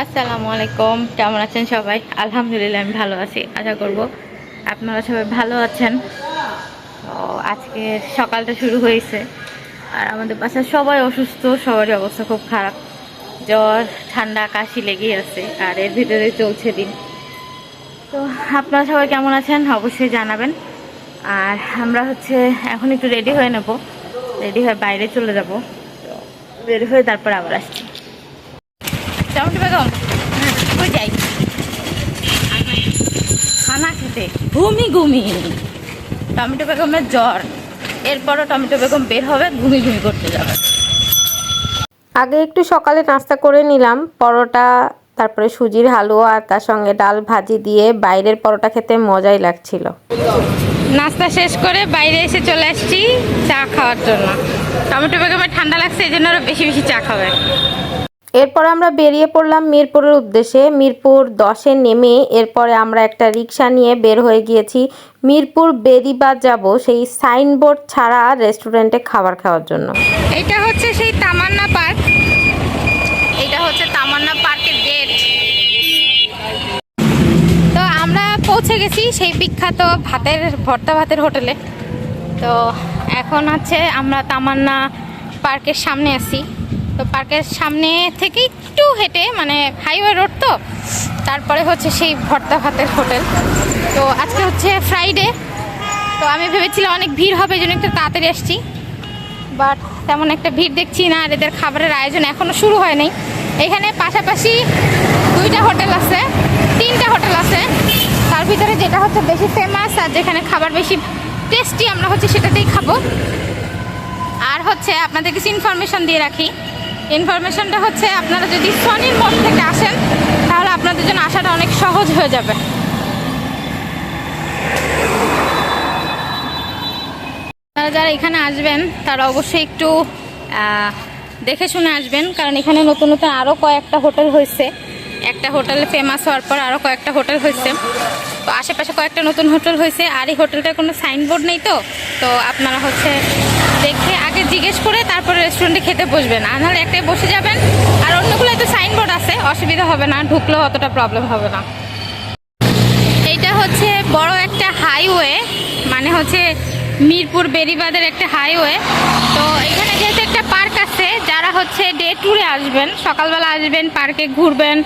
আসসালামু আলাইকুম কেমন আছেন সবাই? আলহামদুলিল্লাহ, আমি ভালো আছি, আশা করব আপনারা সবাই ভালো আছেন। আজকে সকালটা শুরু হয়েছে, আর আমাদের বাসায় সবাই অসুস্থ, সবারই অবস্থা খুব খারাপ। জ্বর, ঠান্ডা, কাশি লেগেই আছে, আর এর ভিতরে চলছে দিন। তো আপনারা সবাই কেমন আছেন? অবশ্যই জানাবেন। আর আমরা হচ্ছে এখন একটু রেডি হয়ে নেব, রেডি হয়ে বাইরে চলে যাব। রেডি হয়ে তারপর আবার আসছি। টমেটো বেগম কই যাই। খানা খেতে। ঘুমি ঘুমি। টমেটো বেগমের জ্বর। এরপরও টমেটো বেগম বের হবে ঘুমি ঘুমি করতে যাবে। আগে একটু সকালে নাস্তা করে নিলাম পরোটা তারপরে সুজির হালুয়া আর তার সঙ্গে ডাল ভাজি দিয়ে বাইরের পরোটা খেতে মজাই লাগছিল। নাস্তা শেষ করে বাইরে এসে চলে আসছি চা খাওয়ার জন্য। টমেটো বেগমের ঠান্ডা লাগছে এই জন্য আরও বেশি বেশি চা খাবে। এরপর আমরা বেরিয়ে পড়লাম মিরপুরের উদ্দেশ্যে। মিরপুর দশে নেমে এরপরে আমরা একটা রিক্সা নিয়ে বের হয়ে গিয়েছি। মিরপুর বেরিবাদ যাব সেই সাইনবোর্ড ছাড়া রেস্টুরেন্টে খাবার খাওয়ার জন্য। এটা হচ্ছে সেই তামান্না পার্ক। এটা হচ্ছে তামান্না পার্কের গেট। তো আমরা পৌঁছে গেছি সেই বিখ্যাত ভাতের, ভর্তা ভাতের হোটেলে। তো এখন আছে আমরা তামান্না পার্কের সামনে আছি। তো পার্কের সামনে থেকে একটু হেঁটে মানে হাইওয়ে রোড তো, তারপরে হচ্ছে সেই ভর্তা ভাতের হোটেল। তো আজকে হচ্ছে ফ্রাইডে তো আমি ভেবেছিলাম অনেক ভিড় হবে জন্য একটু তাড়াতাড়ি আসছি। বাট তেমন একটা ভিড় দেখছি না, আর এদের খাবারের আয়োজন এখনও শুরু হয়নি এখানে পাশাপাশি দুইটা হোটেল আছে, তিনটা হোটেল আছে। তার ভিতরে যেটা হচ্ছে বেশি ফেমাস আর যেখানে খাবার বেশি টেস্টি আমরা হচ্ছে সেটাতেই খাব। আর হচ্ছে আপনাদের কিছু ইনফরমেশন দিয়ে রাখি। ইনফরমেশনটা হচ্ছে আপনারা যদি সনির মঠ থেকে আসেন, তাহলে আপনাদের জন্য আসাটা অনেক সহজ হয়ে যাবে। তারা যারা এখানে আসবেন, তারা অবশ্যই একটু দেখে শুনে আসবেন, কারণ এখানে নতুন নতুন আরও কয়েকটা হোটেল হয়েছে। একটা হোটেলে ফেমাস হওয়ার পর আরও কয়েকটা হোটেল হয়েছে। তো আশেপাশে কয়েকটা নতুন হোটেল হয়েছে, আর এই হোটেলটার কোনো সাইনবোর্ড নেই তো? তো আপনারা হচ্ছে দেখে জিজ্ঞেস করে তারপরে রেস্টুরেন্টে খেতে বসবেন। আর নাহলে একটাই বসে যাবেন, আর অন্যগুলোয় তো সাইনবোর্ড আছে, অসুবিধা হবে না, ঢুকলেও অতটা প্রবলেম হবে না। এইটা হচ্ছে বড় একটা হাইওয়ে মানে হচ্ছে মিরপুর বেরিবাদের একটা হাইওয়ে তো এখানে যেহেতু একটা পার্ক আছে, যারা হচ্ছে ডে ট্যুরে আসবেন, সকালবেলা আসবেন পার্কে ঘুরবেন,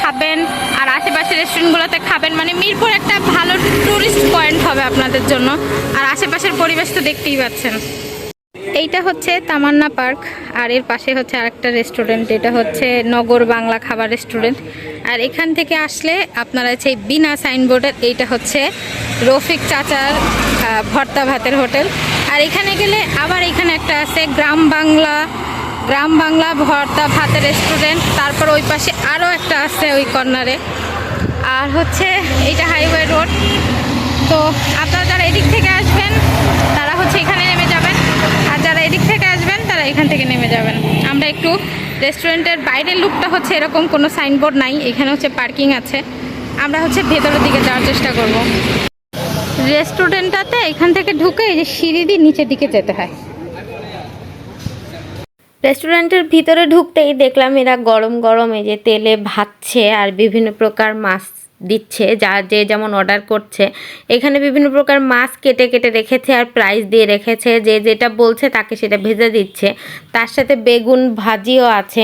খাবেন, আর আশেপাশে রেস্টুরেন্টগুলোতে খাবেন মানে মিরপুর একটা ভালো ট্যুরিস্ট পয়েন্ট হবে আপনাদের জন্য। আর আশেপাশের পরিবেশ তো দেখতেই পাচ্ছেন। এইটা হচ্ছে তামান্না পার্ক, আর এর পাশে হচ্ছে আরেকটা রেস্টুরেন্ট এটা হচ্ছে নগর বাংলা খাবার রেস্টুরেন্ট আর এখান থেকে আসলে আপনারা এই বিনা সাইনবোর্ডের এইটা হচ্ছে রফিক চাচার ভর্তা ভাতের হোটেল। আর এখানে গেলে আবার এখানে একটা আছে গ্রাম বাংলা গ্রাম বাংলা ভর্তা ভাতের রেস্টুরেন্ট তারপর ওই পাশে আরও একটা আছে ওই কর্নারে। আর হচ্ছে এইটা হাইওয়ে রোড তো আপনারা যারা এদিক থেকে আসবেন, তারা হচ্ছে এখানে নেমে এদিক থেকে আসবেন, তারা এখান থেকে নেমে যাবেন। আমরা একটু রেস্টুরেন্টের বাইরের লুকটা হচ্ছে এরকম, কোনো সাইনবোর্ড নাই, এখানে হচ্ছে পার্কিং আছে। আমরা হচ্ছে ভেতরের দিকে যাওয়ার চেষ্টা করব। রেস্টুরেন্টটাতে এখান থেকে ঢুকে এই যে সিঁড়ি দিয়ে নিচের দিকে যেতে হয়। রেস্টুরেন্টের ভিতরে ঢুকতেই দেখলাম এরা গরম গরম এই যে তেলে ভাজছে আর বিভিন্ন প্রকার মাছ দিচ্ছে, যা যে যেমন অর্ডার করছে। এখানে বিভিন্ন প্রকার মাছ কেটে কেটে রেখেছে আর প্রাইস দিয়ে রেখেছে। যে যেটা বলছে তাকে সেটা ভেজে দিচ্ছে। তার সাথে বেগুন ভাজিও আছে,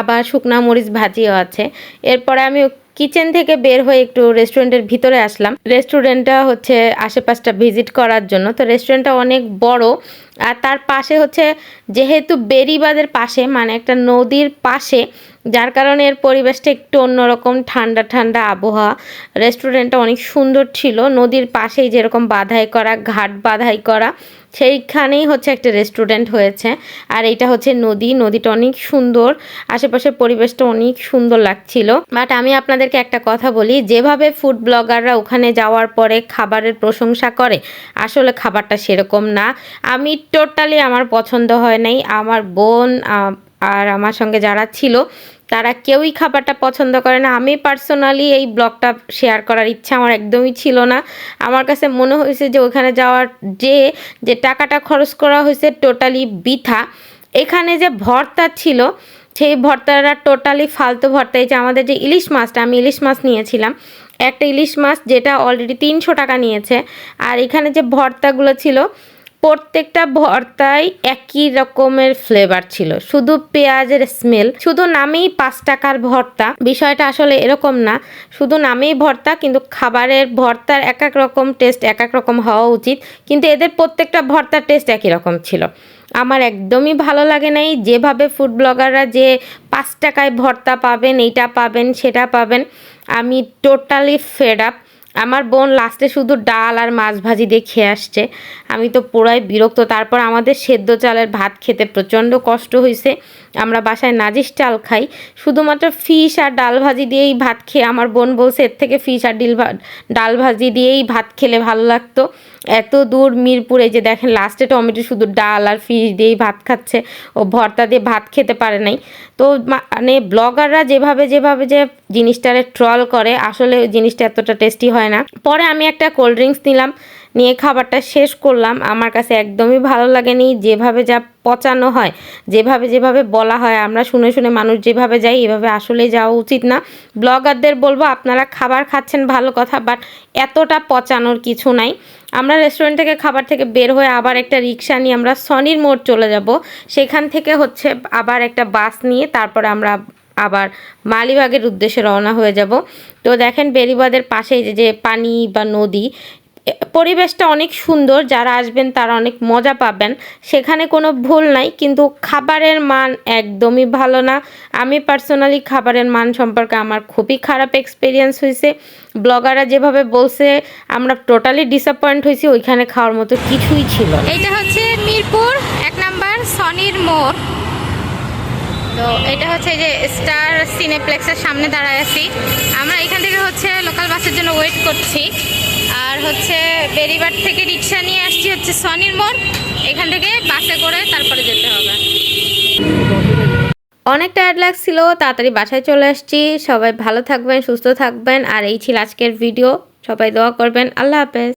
আবার শুকনা মরিচ ভাজিও আছে। এরপরে আমি কিচেন থেকে বের হয়ে একটু রেস্টুরেন্টের ভিতরে আসলাম। রেস্টুরেন্টটা হচ্ছে আশেপাশটা ভিজিট করার জন্য। তো রেস্টুরেন্টটা অনেক বড় আর তার পাশে হচ্ছে যেহেতু বেরিবাদের পাশে মানে একটা নদীর পাশে, যার কারণে এর পরিবেশটা একটু অন্যরকম ঠান্ডা ঠান্ডা আবহাওয়া। রেস্টুরেন্টটা অনেক সুন্দর ছিল। নদীর পাশেই যেরকম বাধাই করা, ঘাট বাধাই করা, সেইখানেই হচ্ছে একটা রেস্টুরেন্ট হয়েছে। আর এইটা হচ্ছে নদী। নদীটা অনেক সুন্দর। আশেপাশের পরিবেশটা অনেক সুন্দর লাগছিল। বাট আমি আপনাদেরকে একটা কথা বলি, যেভাবে ফুড ব্লগাররা ওখানে যাওয়ার পরে খাবারের প্রশংসা করে, আসলে খাবারটা সেরকম না। আমি টোটালি আমার পছন্দ হয় নাই। আমার বোন আর আমার সঙ্গে যারা ছিল, তারা কেউই খাবারটা পছন্দ করে না। আমি পার্সোনালি এই ব্লগটা শেয়ার করার ইচ্ছা আমার একদমই ছিল না। আমার কাছে মনে হয়েছে যে ওখানে যাওয়ার যে যে টাকাটা খরচ করা হয়েছে টোটালি বৃথা। এখানে যে ভর্তা ছিল, সেই ভর্তাটা টোটালি ফালতু ভর্তা। যে আমাদের যে ইলিশ মাছটা, আমি ইলিশ মাছ নিয়েছিলাম। একটা ইলিশ মাছ যেটা অলরেডি তিনশো টাকা নিয়েছে। আর এখানে যে ভর্তাগুলো ছিল প্রত্যেকটা ভর্তায় একই রকমের ফ্লেভার ছিল। শুধু পেঁয়াজের স্মেল শুধু নামেই পাঁচ টাকার ভর্তা। বিষয়টা আসলে এরকম না। শুধু নামেই ভর্তা, কিন্তু খাবারের ভর্তার এক এক রকম টেস্ট এক এক রকম হওয়া উচিত। কিন্তু এদের প্রত্যেকটা ভর্তার টেস্ট একই রকম ছিল। আমার একদমই ভালো লাগে নাই যেভাবে ফুড ব্লগাররা যে পাঁচ টাকায় ভর্তা পাবেন, এইটা পাবেন, সেটা পাবেন। আমি টোটালি ফেড আপ আমার বোন লাস্টে শুধু ডাল আর মাছ ভাজি দিয়ে খেয়ে আসছে। আমি তো পুরাই বিরক্ত। তারপর আমাদের সেদ্ধ চালের ভাত খেতে প্রচণ্ড কষ্ট হয়েছে আমরা বাসায় নাজিস চাল খাই। শুধুমাত্র ফিশ আর ডাল ভাজি দিয়েই ভাত খেয়ে আমার বোন বলছে, এর থেকে ফিশ আর ডিল ডাল ভাজি দিয়েই ভাত খেলে ভালো লাগতো। এত দূর মিরপুরে যে দেখেন লাস্টে টমেটো শুধু ডাল আর ফিশ দিয়েই ভাত খাচ্ছে। ও ভর্তা দিয়ে ভাত খেতে পারে নাই। তো মানে ব্লগাররা যেভাবে যেভাবে যে জিনিসটারে ট্রল করে, আসলে জিনিসটা এতটা টেস্টি হয় না। পরে আমি একটা কোল্ড ড্রিঙ্কস নিলাম। নিয়ে খাবারটা শেষ করলাম। আমার কাছে একদমই ভালো লাগেনি। যেভাবে যা পচানো হয়, যেভাবে যেভাবে বলা হয়, আমরা শুনে শুনে মানুষ যেভাবে যাই, এভাবে আসলে যাওয়া উচিত না। ব্লগারদের বলব, আপনারা খাবার খাচ্ছেন, ভালো কথা, বাট এতটা পচানোর কিছু নাই। আমরা রেস্টুরেন্ট থেকে খাবার থেকে বের হয়ে আবার একটা রিক্সা নিয়ে আমরা সনির মোড় চলে যাব। সেখান থেকে হচ্ছে আবার একটা বাস নিয়ে তারপরে আমরা আবার মালিবাগের উদ্দেশ্যে রওনা হয়ে যাব। তো দেখেন বেরিবাদের পাশে যে যে পানি বা নদী পরিবেশটা অনেক সুন্দর, যারা আসবেন তারা অনেক মজা পাবেন। সেখানে কোনো ভুল নাই, কিন্তু খাবারের মান একদমই ভালো না। আমি পার্সোনালি খাবারের মান সম্পর্কে আমার খুবই খারাপ এক্সপিরিয়েন্স হয়েছে। ব্লগাররা যেভাবে বলছে, আমরা টোটালি ডিসঅ্যাপয়েন্ট হয়েছি, ওইখানে খাওয়ার মতো কিছুই ছিল না। এইটা হচ্ছে মিরপুর, এক নাম্বার সনির মোড়। তো এটা হচ্ছে যে স্টার সিনেপ্লেক্সের সামনে দাঁড়ায় আছি। আমরা এখান থেকে হচ্ছে লোকাল বাসের জন্য ওয়েট করছি। আর হচ্ছে বেরিবার থেকে রিক্সা নিয়ে আসছি হচ্ছে সনির মোড়। এখান থেকে বাসে করে তারপরে যেতে হবে। অনেক টায়ার্ড লাগছিল তাড়াতাড়ি বাসায় চলে আসছি। সবাই ভালো থাকবেন, সুস্থ থাকবেন। আর এই ছিল আজকের ভিডিও সবাই দোয়া করবেন। আল্লাহ হাফেজ।